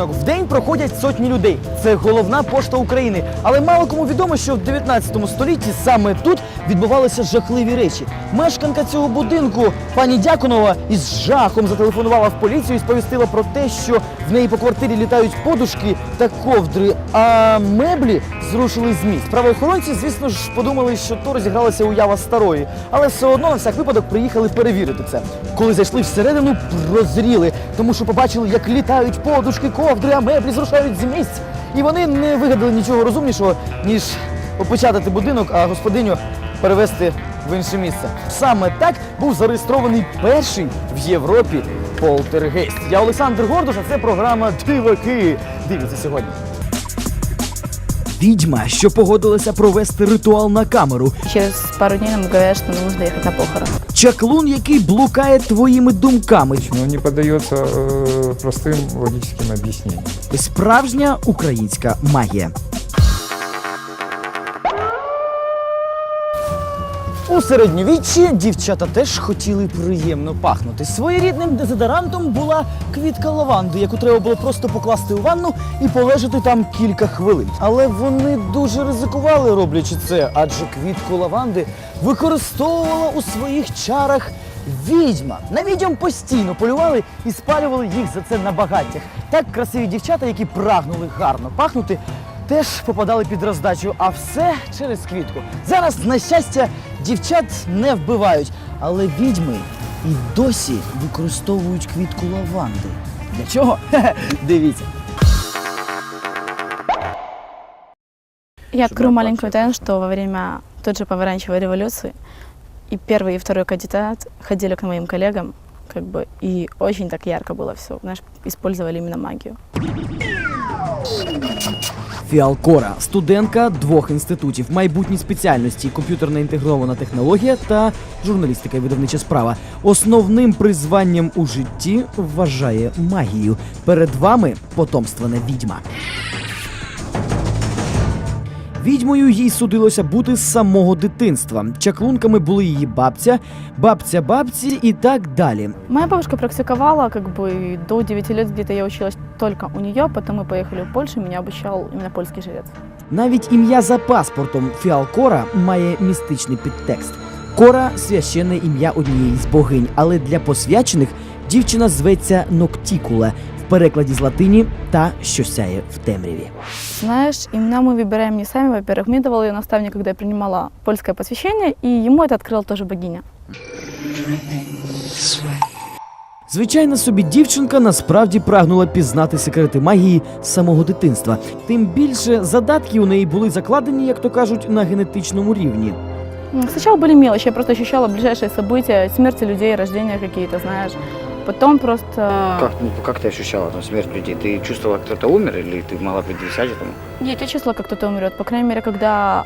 Будинок в день проходять сотні людей. Це головна пошта України. Але мало кому відомо, що в 19 столітті саме тут відбувалися жахливі речі. Мешканка цього будинку, пані Дяконова, із жахом зателефонувала в поліцію і сповістила про те, що в неї по квартирі літають подушки та ковдри, а меблі зрушили з місць. Правоохоронці, звісно ж, подумали, що то розігралася уява старої, але все одно на всяк випадок приїхали перевірити це. Коли зайшли всередину, прозріли, тому що побачили, як літають подушки, ковдри, а меблі зрушають з місць. І вони не вигадали нічого розумнішого, ніж опечатати будинок, а господиню перевести в інше місце. Саме так був зареєстрований перший в Європі полтергейст. Я Олександр Гордуш, а це програма Диваки. Дивіться сьогодні. Відьма, що погодилася провести ритуал на камеру. Через пару дней нам говорят, что нам нужно ехать на похорон. Чаклун, який блукає твоїми думками. но не поддается э, простым логическим объяснениям. Справжня українська магія. У середньовіччі дівчата теж хотіли приємно пахнути. Своєрідним дезодорантом була квітка лаванди, яку треба було просто покласти у ванну і полежати там кілька хвилин. Але вони дуже ризикували, роблячи це, адже квітку лаванди використовувала у своїх чарах відьма. На відьом постійно полювали і спалювали їх за це на багаттях. Так красиві дівчата, які прагнули гарно пахнути, теж попадали під роздачу, а все через квітку. Зараз, на щастя, дівчат не вбивають, але відьми і досі використовують квітку лаванди. Для чого? Хе-хе, Дивіться. Я открою маленькую тайну, что во время той же помаранчевой революции и первый, и второй кандидат ходили к моим коллегам, как бы, и очень так ярко было все. Знаешь, использовали именно магию. Фіалкора, студентка двох інститутів, майбутні спеціальності, комп'ютерна інтегрована технологія та журналістика і видавнича справа. Основним призванням у житті вважає магію. Перед вами потомствена відьма. Відьмою їй судилося бути з самого дитинства. Чаклунками були її бабця, бабця бабці і так далі. Моя бабушка практиковала, как бы, до 9 лет где-то я училась только у нее, потом мы поехали в Польшу, меня обучал именно польский жрец. Навіть ім'я за паспортом Фіалкора має містичний підтекст. Кора священне ім'я однієї з богинь, але для посвячених дівчина зветься Ноктікула перекладі з латині та що сяє в темряві. Знаешь, имена мы выбираем не сами. Во-первых, мне давал ее наставник, когда я принимала польское посвящение, и ему это открыла тоже богиня. Звичайна собі дівчинка насправді прагнула пізнати секрети магії з самого дитинства. Тим більше задатки у неї були закладені, як то кажуть, на генетичному рівні. М, Сначала были мелочи, я просто ощущала ближайшие события, смерти людей, рождения какие-то, знаешь. Потом просто... Как, ну, как ты ощущала там, смерть людей? Ты чувствовала, кто-то умер или ты могла предвещать этому? Нет, я чувствовала, как кто-то умрет. По крайней мере, когда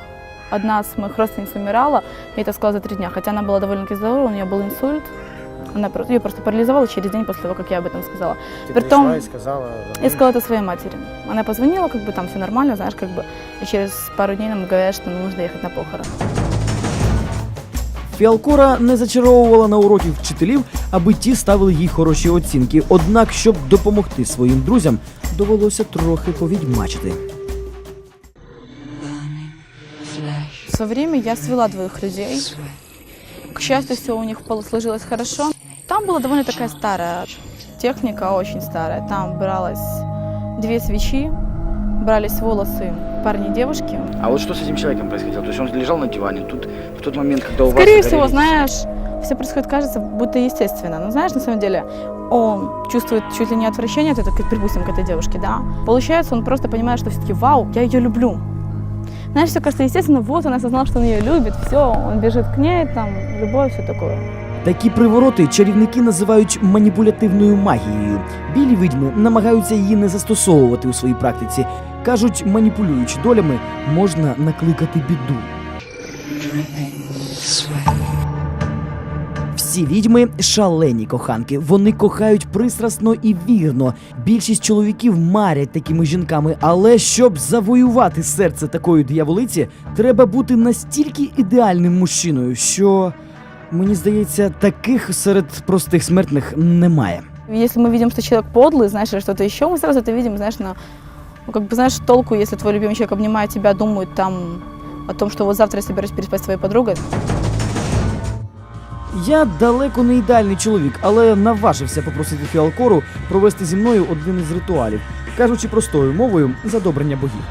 одна из моих родственниц умирала, я это сказала за три дня. Хотя она была довольно-таки здорова, у нее был инсульт. Она просто, ее просто парализовала через день после того, как я об этом сказала. Притом, и сказала... я сказала это своей матери. Она позвонила, как бы там все нормально, знаешь, как бы. И через пару дней нам говорят, что нужно ехать на похорон. Фіалкора не зачаровувала на уроки вчителів, аби ті ставили їй хороші оцінки. Однак, щоб допомогти своїм друзям, довелося трохи повідьмачити. В время я свела двоих людей. К счастью, все у них сложилось хорошо. Там была довольно такая старая техника, очень старая. Там бралось две свечи, брались волосы парня и девушки. А вот что с этим человеком происходило? То есть он лежал на диване, тут в тот момент, когда у вас... Скорее всего, знаешь, все происходит, кажется, будто естественно. Но знаешь, на самом деле, он чувствует чуть ли не отвращение от как, допустим, к этой девушке, да. Получается, он просто понимает, что все-таки, вау, я ее люблю. Знаешь, все кажется естественно, вот он осознал, что он ее любит, все, он бежит к ней, там, любовь, все такое. Такі привороти чарівники називають маніпулятивною магією. Білі відьми намагаються її не застосовувати у своїй практиці. Кажуть, маніпулюючи долями, можна накликати біду. Всі відьми шалені коханки. Вони кохають пристрасно і вірно. Більшість чоловіків марять такими жінками, але щоб завоювати серце такої дияволиці, треба бути настільки ідеальним мужчиною, що мені здається, таких серед простих смертних немає. Если мы видим, что человек подлый, знаешь, или что-то еще, мы сразу это видим, знаешь, на, ну, как бы, знаешь, толку, если твой любимый человек обнимает тебя, думает там о том, что вот завтра я собираюсь переспать с твоей подругой. Я далеко не ідеальний чоловік, але наважився попросити фіалкору провести зі мною один із ритуалів, кажучи простою мовою задобрення богів.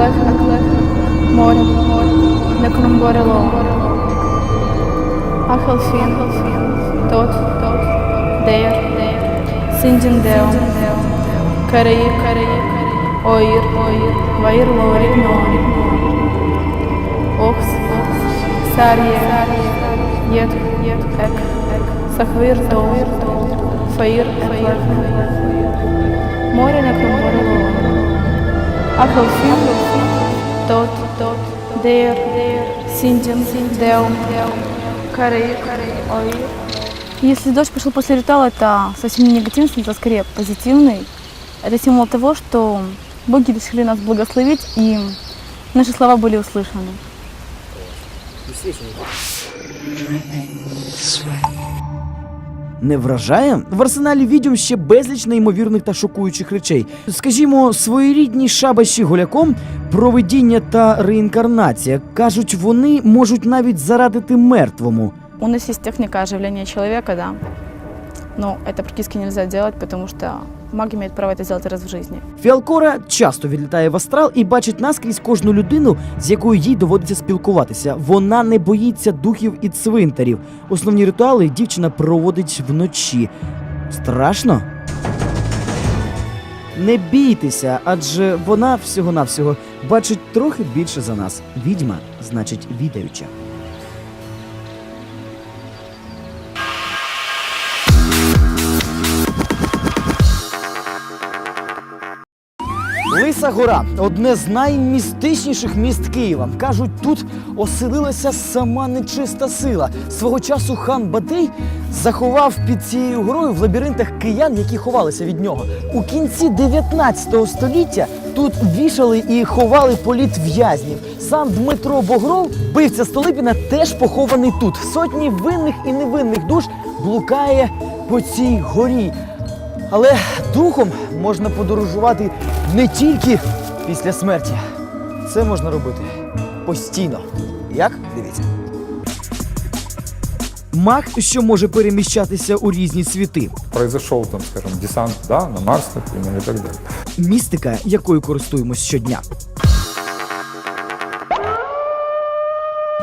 Аклех, аклех, море, море, некромборе ло. Ахелфин, тот, тот, дейр, синдин део, караир, караир, оир, оир, ваир лорик, норик, окс, сарье, ед, ед, эк, эк, сахвир, доир, фаир, фаир, море, некромборе ло. Ахелфин, тот, тот, дейр, синдин, део, караир, оир. Если дождь пошел после ритуала, это совсем не негативный это скорее позитивный. Это символ того, что боги решили нас благословить, и наши слова были услышаны. Не вражає? В арсеналі відьом ще безліч неймовірних та шокуючих речей. Скажімо, своєрідні шабаші голяком, провидіння та реінкарнація. Кажуть, вони можуть навіть зарадити мертвому. У нас є техніка оживлення чоловіка, да, Ну, это практически нельзя делать, потому что маг имеет право это сделать раз в жизни. Фіалкора часто відлітає в астрал і бачить наскрізь кожну людину, з якою їй доводиться спілкуватися. Вона не боїться духів і цвинтарів. Основні ритуали дівчина проводить вночі. Страшно? Не бійтеся, адже вона всього-навсього бачить трохи більше за нас. Відьма, значить, відаюча. Лиса гора одне з наймістичніших міст Києва. Кажуть, тут оселилася сама нечиста сила. Свого часу хан Батий заховав під цією горою в лабіринтах киян, які ховалися від нього. У кінці 19 століття тут вішали і ховали політ в'язнів. Сам Дмитро Богров, бивця Столипіна, теж похований тут. Сотні винних і невинних душ блукає по цій горі. Але духом можна подорожувати не тільки після смерті. Це можна робити постійно. Як? Дивіться. Маг, що може переміщатися у різні світи. Произошел там, скажем, десант, да, на Марс, наприклад, і так далі. Містика, якою користуємось щодня.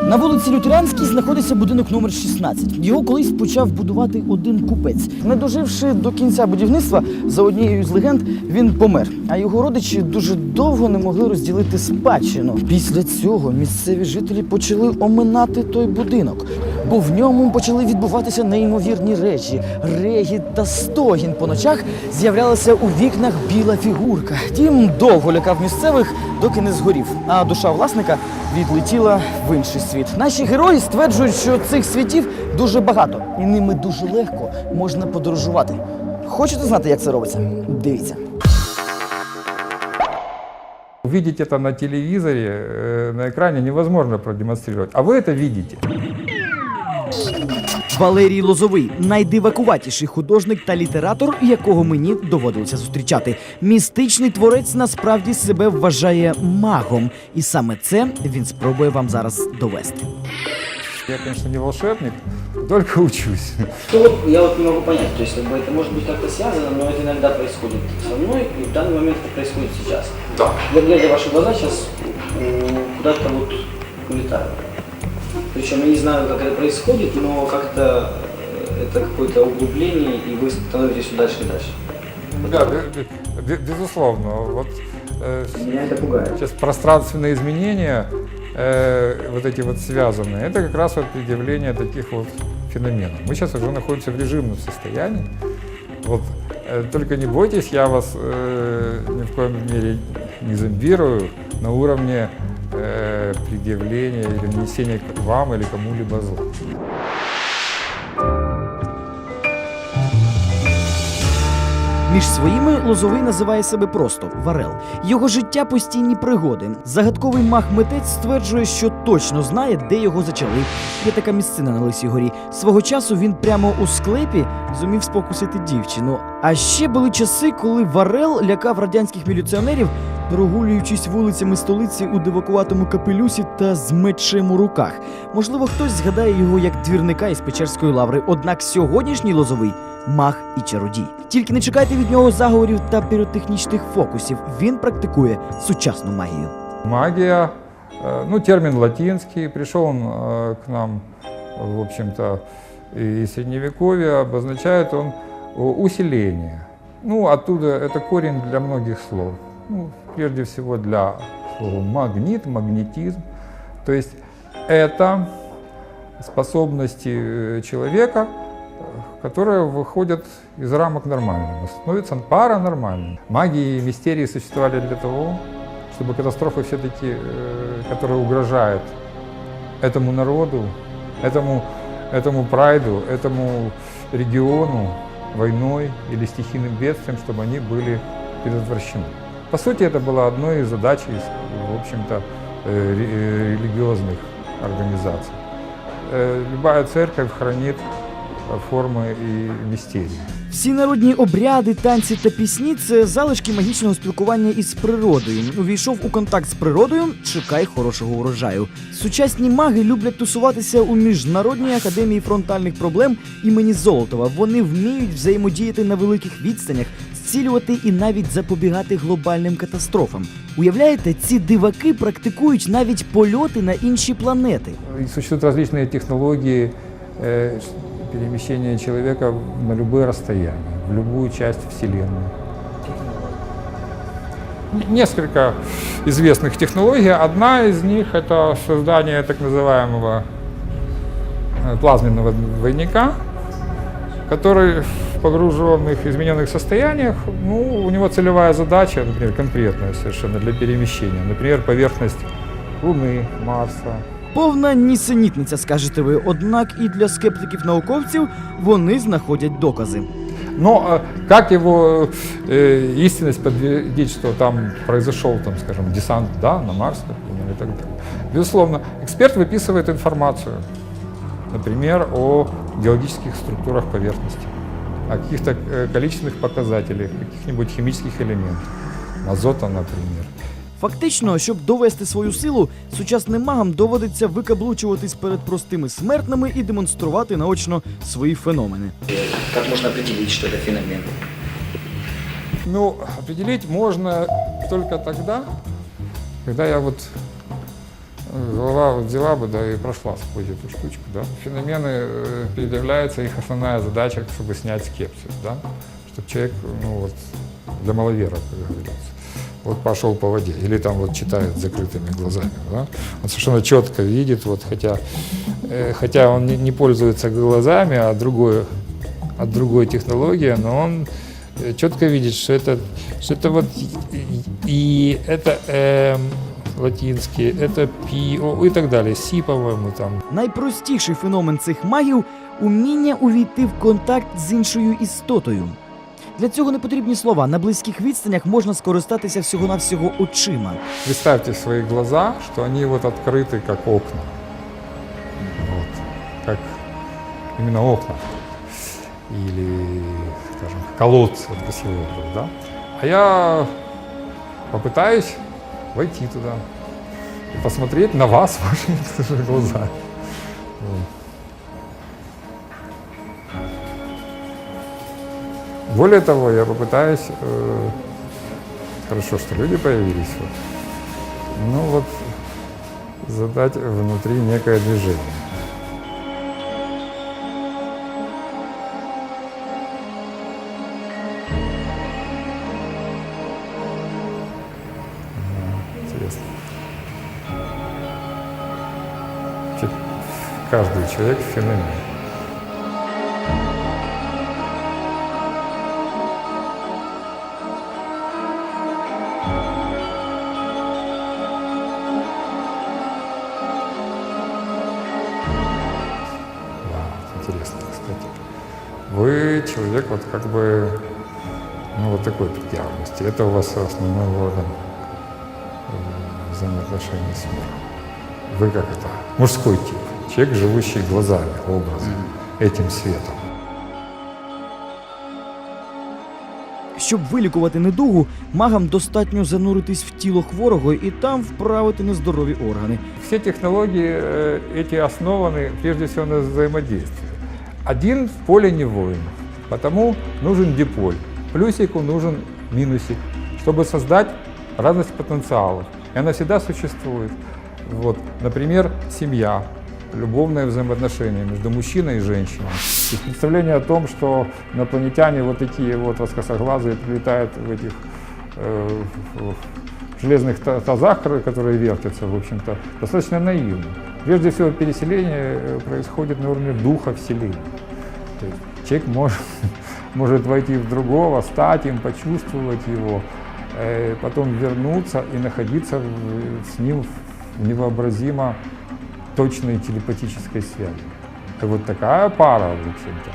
На вулиці Лютеранській знаходиться будинок номер 16. Його колись почав будувати один купець. Не доживши до кінця будівництва, за однією з легенд він помер. А його родичі дуже довго не могли розділити спадщину. Після цього місцеві жителі почали оминати той будинок, бо в ньому почали відбуватися неймовірні речі. Регіт та стогін по ночах з'являлася у вікнах біла фігурка. Тім довго лякав місцевих, доки не згорів. А душа власника відлетіла в інший світ. Наші герої стверджують, що цих світів дуже багато, і ними дуже легко можна подорожувати. Хочете знати, як це робиться? Дивіться. Увидеть это на телевизоре, э, на экране невозможно продемонстрировать. А вы это видите. Валерій Лозовий найдивакуватіший художник та літератор, якого мені доводилося зустрічати. Містичний творець насправді себе вважає магом, і саме це він спробує вам зараз довести. Я, конечно, не волшебник, только учусь. Ну вот я вот не могу понять, то есть как бы это может быть как-то связано, но это иногда происходит со мной, и в данный момент это происходит сейчас. Да. Я глядя в ваши глаза сейчас куда-то вот улетаю. Причем я не знаю, как это происходит, но как-то э, это какое-то углубление, и вы становитесь все дальше и дальше. Да, бе- бе- бе- безусловно. Вот э, Меня это пугает. сейчас пространственные изменения, э, вот эти вот связанные, это как раз вот предъявление таких вот феноменов. Мы сейчас уже находимся в режимном состоянии. Вот, э, только не бойтесь, я вас э, ни в коем мере не зомбирую на уровне э, предъявления или нанесения вам или кому-либо зла. Між своїми Лозовий називає себе просто Варел. Його життя постійні пригоди. Загадковий мах-митець стверджує, що точно знає, де його зачали. Є така місцина на Лисій горі. Свого часу він прямо у склепі зумів спокусити дівчину. А ще були часи, коли Варел лякав радянських міліціонерів, прогулюючись вулицями столиці у дивакуватому капелюсі та з мечем у руках. Можливо, хтось згадає його як двірника із Печерської лаври. Однак сьогоднішній лозовий мах і чародій. Тільки не чекайте від нього заговорів та піротехнічних фокусів. Він практикує сучасну магію. Магия, э, ну, термин латинский, пришел он э, к нам, в общем-то, из Средневековья, обозначает он э, усиление. Ну, оттуда это корень для многих слов. Ну, прежде всего для слова магнит, магнетизм. То есть это способности э, человека, которые выходят из рамок нормального, становятся паранормальными. Магии и мистерии существовали для того, чтобы катастрофы все-таки, э, которые угрожают этому народу, этому, этому прайду, этому региону войной или стихийным бедствием, чтобы они были предотвращены. По сути, это была одной из задач, из, в общем-то, э, ре- э, религиозных организаций. Э, Любая церковь хранит э, формы и мистерии. Всі народні обряди, танці та пісні це залишки магічного спілкування із природою. Увійшов у контакт з природою, чекай хорошого урожаю. Сучасні маги люблять тусуватися у міжнародній академії фронтальних проблем імені Золотова. Вони вміють взаємодіяти на великих відстанях, зцілювати і навіть запобігати глобальним катастрофам. Уявляєте, ці диваки практикують навіть польоти на інші планети. И существуют различные технологии э, ш- перемещения человека на любые расстояния, в любую часть Вселенной. Несколько известных технологий. Одна из них – это создание так называемого э, плазменного двойника, который в погруженных, измененных состояниях, ну, у него целевая задача, например, конкретная совершенно для перемещения. Например, поверхность Луны, Марса, Повна нісенітниця, скажете ви. Однак і для скептиків-науковців вони знаходять докази. Но э, как его э, истинность подтвердить, что там произошел, там, скажем, десант да, на Марс например, и так далее? Безусловно, эксперт выписывает информацию, например, о геологических структурах поверхности, о каких-то э, количественных показателях, каких-нибудь химических элементах, азота, например. Фактично, щоб довести свою силу, сучасним магам доводиться викаблучуватись перед простими смертними і демонструвати наочно свої феномени. Как можно определить, что это феномен? Ну, определить можно только тогда, когда я вот э, голова вот взяла бы, да, и прошла сквозь эту штучку, да. Феномены э, предъявляется, их основная задача, чтобы снять скепсис, да, чтобы человек, ну вот, для маловеров, как говорится, вот пошел по воде, или там вот читает закрытыми глазами, да, он совершенно четко видит, вот, хотя, э, хотя он не, не пользуется глазами, а другой, от другой технологии, но он э, четко видит, что это, что это вот и, и это эм, латинские, это пи о, и так далее, си, по-моему, там. Найпростіший феномен цих магів уміння увійти в контакт з іншою істотою. Для цього не потрібні слова. На близьких відстанях можна скористатися всього-навсього очима. Представьте свои глаза, что они вот открыты, как окна. Вот. Как именно окна. Или, скажем, колодцы, вот красивый образ, да? А я попытаюсь войти туда и посмотреть на вас глазами. Вот. Более того, я попытаюсь, э, хорошо, что люди появились, вот, ну вот, задать внутри некое движение. Каждый человек феномен. Да, интересно, кстати. Вы человек вот как бы ну, вот такой предъявленности. Это у вас основной орган э, взаимоотношений с миром. Вы как это? Мужской тип. Человек, живущий глазами, образом, этим светом. Щоб вилікувати недугу, магам достатньо зануритись в тіло хворого і там вправити нездорові органи. Все технологии э, эти основаны прежде всего на взаимодействии. Один в поле не воин, потому нужен диполь. Плюсику нужен минусик, чтобы создать разность потенциалов. И она всегда существует. Вот, например, семья, любовное взаимоотношение между мужчиной и женщиной. То есть представление о том, что инопланетяне вот такие вот воскосоглазые прилетают в этих э, в железных та- тазах, ко- которые вертятся, в общем-то, достаточно наивно. Прежде всего, переселение э, происходит на уровне духа вселения. То есть человек может, может войти в другого, стать им, почувствовать его, э, потом вернуться и находиться в- с ним в невообразимо точной телепатической связи. Это вот такая пара, в общем-то,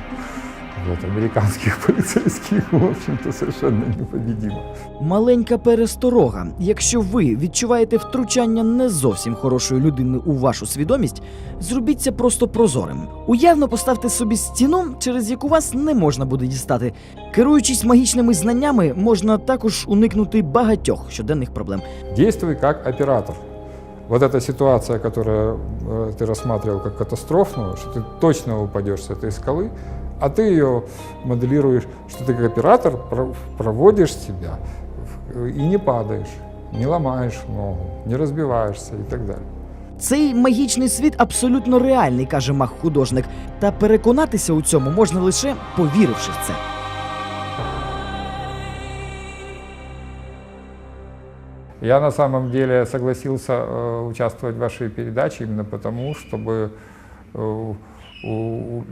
вот, американских полицейских, в общем-то, совершенно непобедима. Маленька пересторога. Якщо ви відчуваєте втручання не зовсім хорошої людини у вашу свідомість, зробіть це просто прозорим. Уявно поставте собі стіну, через яку вас не можна буде дістати. Керуючись магічними знаннями, можна також уникнути багатьох щоденних проблем. Действуй как оператор Вот эта ситуация, которую э, ты рассматривал как катастрофную, что ты точно упадешь с этой скалы, а ты ее моделируешь, что ты как оператор про- проводишь себя в- и не падаешь, не ломаешь ногу, не разбиваешься и так далее. Цей магічний світ абсолютно реальний, каже маг-художник. Та переконатися у цьому можна лише повіривши в це. Я на самом деле согласился э, участвовать в вашей передаче именно потому, чтобы э, у, у-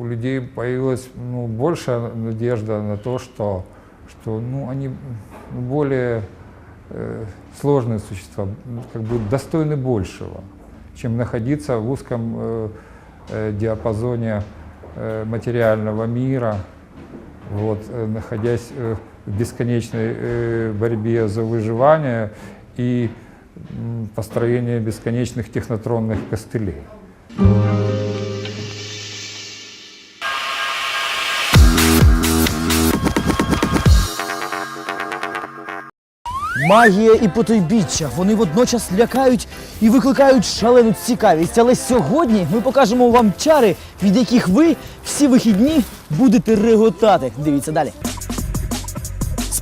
у людей появилась ну, большая надежда на то, что, что ну, они более э, сложные существа, как бы достойны большего, чем находиться в узком э, э, диапазоне э, материального мира, вот, э, находясь э, в бесконечной э, борьбе за выживание и м, построение бесконечных технотронных костылей. Магія і потойбіччя вони водночас лякають і викликають шалену цікавість. Але сьогодні ми покажемо вам чари, від яких ви всі вихідні будете реготати. Дивіться далі.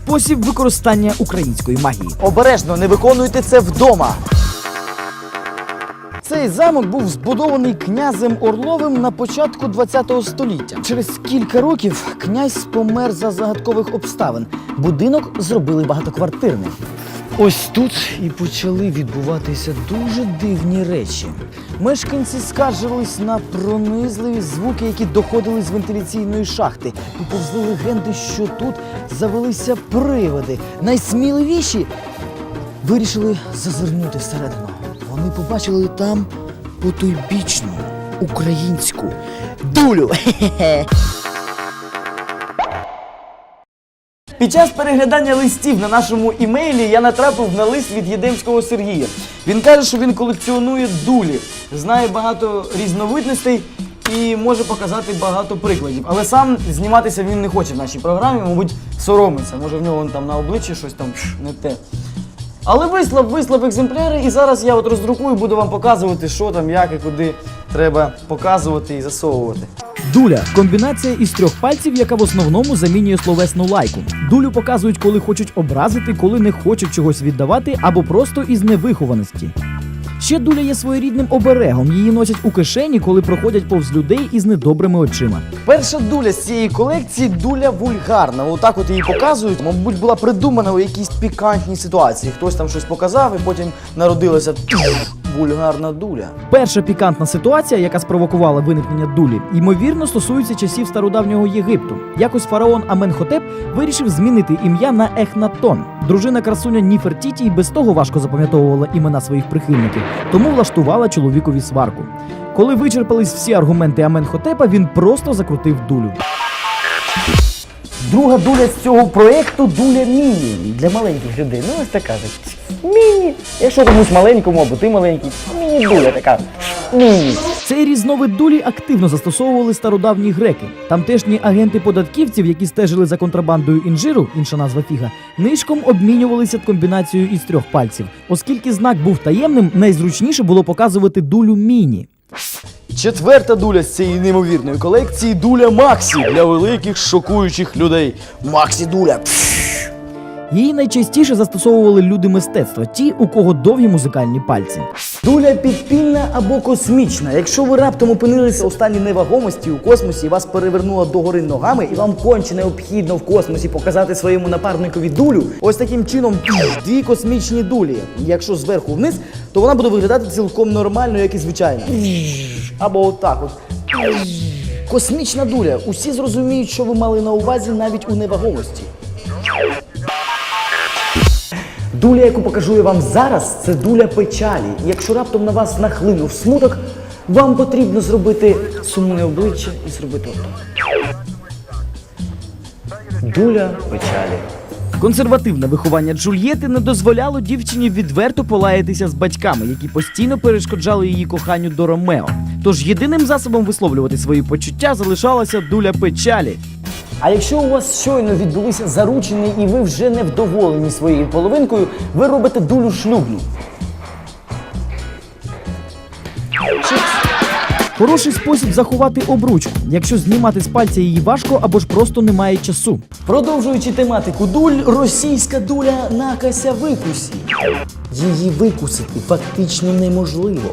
Спосіб використання української магії. Обережно не виконуйте це вдома. Цей замок був збудований князем Орловим на початку ХХ століття. Через кілька років князь помер за загадкових обставин. Будинок зробили багатоквартирним. Ось тут і почали відбуватися дуже дивні речі. Мешканці скаржились на пронизливі звуки, які доходили з вентиляційної шахти. І повзли легенди, що тут завелися привиди. Найсміливіші вирішили зазирнути всередину. Вони побачили там потойбічну українську дулю. Хе-хе-хе. Під час переглядання листів на нашому імейлі я натрапив на лист від Єдемського Сергія. Він каже, що він колекціонує дулі, знає багато різновидностей і може показати багато прикладів. Але сам зніматися він не хоче в нашій програмі, мабуть, соромиться. Може в нього там на обличчі щось там не те. Але вислав, вислав екземпляри, і зараз я от роздрукую, буду вам показувати, що там, як і куди треба показувати і засовувати. Дуля комбінація із трьох пальців, яка в основному замінює словесну лайку. Дулю показують, коли хочуть образити, коли не хочуть чогось віддавати, або просто із невихованості. Ще дуля є своєрідним оберегом. Її носять у кишені, коли проходять повз людей із недобрими очима. Перша дуля з цієї колекції дуля вульгарна. Отак от її показують. Мабуть, була придумана у якійсь пікантній ситуації. Хтось там щось показав, і потім народилася вульгарна дуля. Перша пікантна ситуація, яка спровокувала виникнення дулі, ймовірно, стосується часів стародавнього Єгипту. Якось фараон Аменхотеп вирішив змінити ім'я на Ехнатон. Дружина красуня Ніфертіті і без того важко запам'ятовувала імена своїх прихильників, тому влаштувала чоловікові сварку. Коли вичерпались всі аргументи Аменхотепа, він просто закрутив дулю. Друга дуля з цього проєкту дуля міні для маленьких людей. Ну ось така. Міні. Якщо комусь маленькому або ти маленький, міні дуля така. Міні. Цей різновид дулі активно застосовували стародавні греки. Тамтешні агенти податківців, які стежили за контрабандою інжиру, інша назва фіга, нишком обмінювалися комбінацією із трьох пальців. Оскільки знак був таємним, найзручніше було показувати дулю міні. Четверта дуля з цієї неймовірної колекції дуля Максі для великих шокуючих людей. Максі дуля. Її найчастіше застосовували люди мистецтва, ті, у кого довгі музикальні пальці. Дуля підпільна або космічна. Якщо ви раптом опинилися у стані невагомості у космосі і вас перевернуло догори ногами, і вам конче необхідно в космосі показати своєму напарникові дулю, ось таким чином дві космічні дулі. Якщо зверху вниз, то вона буде виглядати цілком нормально, як і звичайна. Або отак от. Космічна дуля. Усі зрозуміють, що ви мали на увазі навіть у невагомості. Дуля, яку покажу я вам зараз, це дуля печалі. Якщо раптом на вас нахлинув смуток, вам потрібно зробити сумне обличчя і зробити отак. Дуля печалі. Консервативне виховання Джульєти не дозволяло дівчині відверто полаятися з батьками, які постійно перешкоджали її коханню до Ромео. Тож єдиним засобом висловлювати свої почуття залишалася дуля печалі. А якщо у вас щойно відбулися заручені і ви вже не вдоволені своєю половинкою, ви робите дулю шлюбну. Хороший спосіб заховати обручку, якщо знімати з пальця її важко або ж просто немає часу. Продовжуючи тематику дуль, російська дуля накася викусі. Її викусити фактично неможливо.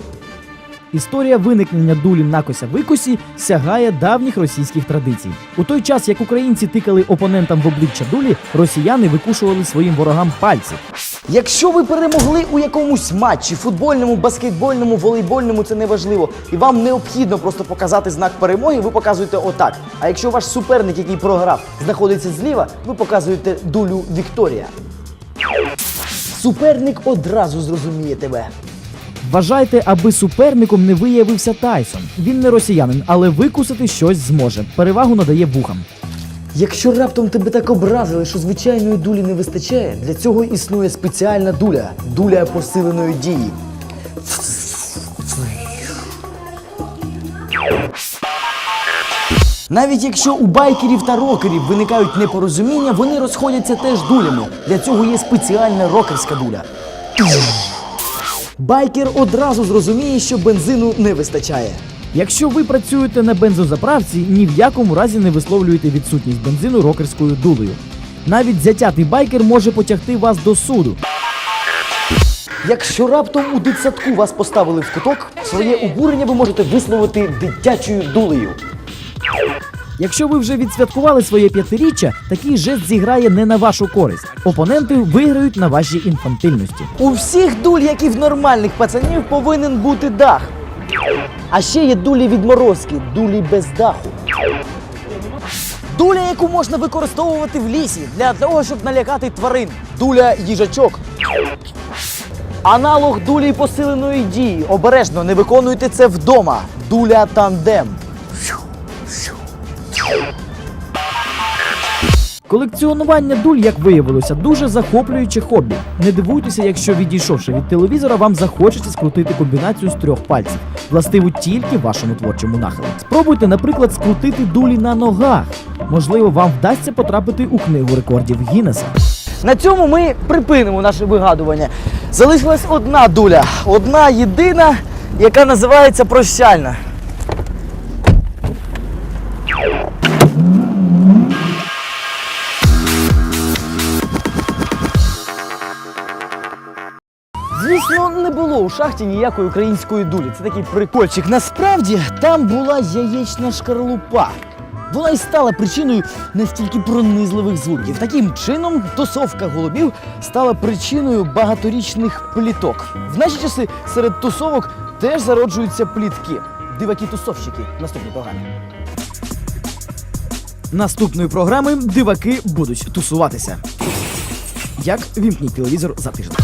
Історія виникнення дулі накося викосі сягає давніх російських традицій. У той час, як українці тикали опонентам в обличчя дулі, росіяни викушували своїм ворогам пальці. Якщо ви перемогли у якомусь матчі, футбольному, баскетбольному, волейбольному, це не важливо, і вам необхідно просто показати знак перемоги, ви показуєте отак. А якщо ваш суперник, який програв, знаходиться зліва, ви показуєте дулю Вікторія. Суперник одразу зрозуміє тебе. Вважайте, аби суперником не виявився Тайсон. Він не росіянин, але викусити щось зможе. Перевагу надає вухам. Якщо раптом тебе так образили, що звичайної дулі не вистачає, для цього існує спеціальна дуля дуля посиленої дії. Навіть якщо у байкерів та рокерів виникають непорозуміння, вони розходяться теж дулями. Для цього є спеціальна рокерська дуля. Байкер одразу зрозуміє, що бензину не вистачає. Якщо ви працюєте на бензозаправці, ні в якому разі не висловлюєте відсутність бензину рокерською дулею. Навіть затятий байкер може потягти вас до суду. Якщо раптом у дитсадку вас поставили в куток, своє обурення ви можете висловити дитячою дулею. Якщо ви вже відсвяткували своє п'ятиріччя, такий жест зіграє не на вашу користь. Опоненти виграють на вашій інфантильності. У всіх дуль, як і в нормальних пацанів, повинен бути дах. А ще є дулі відморозки, дулі без даху. Дуля, яку можна використовувати в лісі для того, щоб налякати тварин. Дуля їжачок. Аналог дулі посиленої дії. Обережно не виконуйте це вдома. Дуля тандем. Колекціонування дуль, як виявилося, дуже захоплююче хобі. Не дивуйтеся, якщо відійшовши від телевізора, вам захочеться скрутити комбінацію з трьох пальців, властиву тільки вашому творчому нахилу. Спробуйте, наприклад, скрутити дулі на ногах. Можливо, вам вдасться потрапити у книгу рекордів Гіннеса. На цьому ми припинимо наше вигадування. Залишилась одна дуля, одна єдина, яка називається прощальна. Було у шахті ніякої української дулі. Це такий прикольчик. Насправді там була яєчна шкарлупа. Вона й стала причиною настільки пронизливих звуків. Таким чином, тусовка голубів стала причиною багаторічних пліток. В наші часи серед тусовок теж зароджуються плітки. Диваки-тусовщики. Наступні програми. Наступної програми диваки будуть тусуватися. Як вімкніть телевізор за тиждень.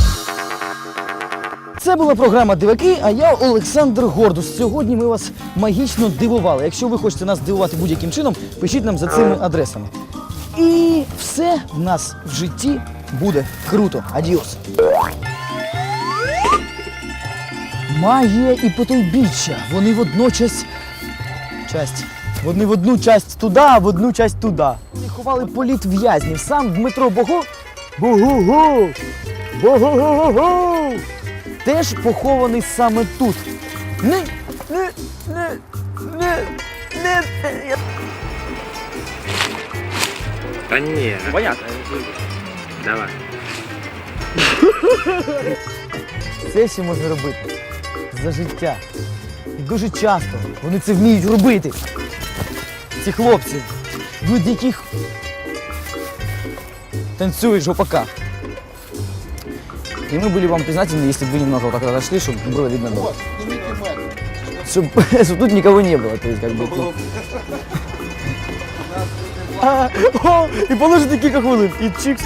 Це була програма Диваки, а я Олександр Гордус. Сьогодні ми вас магічно дивували. Якщо ви хочете нас дивувати будь-яким чином, пишіть нам за цими адресами. І все в нас в житті буде круто. Адіос. Магія і потойбіччя. Вони водночас. Часть. Вони в одну часть туди, а в одну часть туди. Ховали політ в'язнів. Сам Дмитро Бого. Бого-го! Бого-го-го! Теж похований саме тут. Не, не, не, не, не, не. Да не. Понятно. Давай. Це ще можна робити за життя. І дуже часто вони це вміють робити. Ці хлопці, від яких танцюють жопака. И мы были вам признательны, если бы вы немного вот так отошли, чтобы было видно дом. Чтоб, чтоб тут никого не было. То есть, как бы, тут- А, о, и положите кілька хвилин, і чикс.